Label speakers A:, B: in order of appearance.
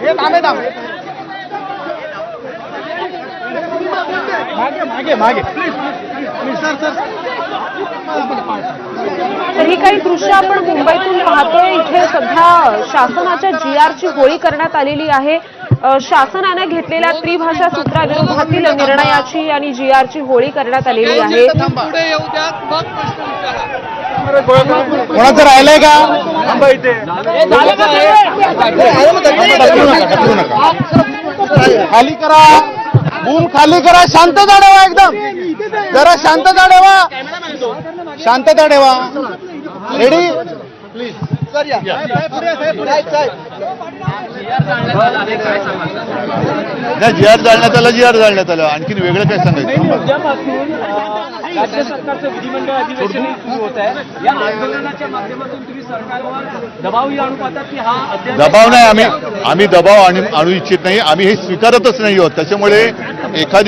A: हे थांबे मागे मागे मागे सर सर
B: तर ही काही दृश्य आपण मुंबईतून पाहतोय. इथे सध्या शासनाच्या जी आरची होळी करण्यात आलेली आहे. शासनाने घेतलेल्या त्रिभाषा सूत्राविरोधातील निर्णयाची आणि जी आरची होळी करण्यात आलेली आहे.
A: पुढे येऊ द्या. मग प्रश्न विचारा. कोणाचं राहिलंय का? खाली करा. बूम खाली करा. शांतता ठेवा एकदम. जरा शांतता ठेवा शांतता ठेवा रेडी
C: नाही जी आर जाळण्यात आला जी आर जाळण्यात आलं. आणखीन वेगळं काय सांगायचं?
D: उद्यापासून अ, राज्य सरकारचं विधिमंडळ अधिवेशन सुरू होत आहे. या आंदोलनाच्या माध्यमातून तुम्ही सरकारवर दबावही आणू पाहतात की हा अध्यादेश
C: दबाव नाही आम्ही आम्ही दबाव आणू आणू इच्छित नाही. आम्ही हे स्वीकारतच नाही आहोत. त्याच्यामुळे एखादी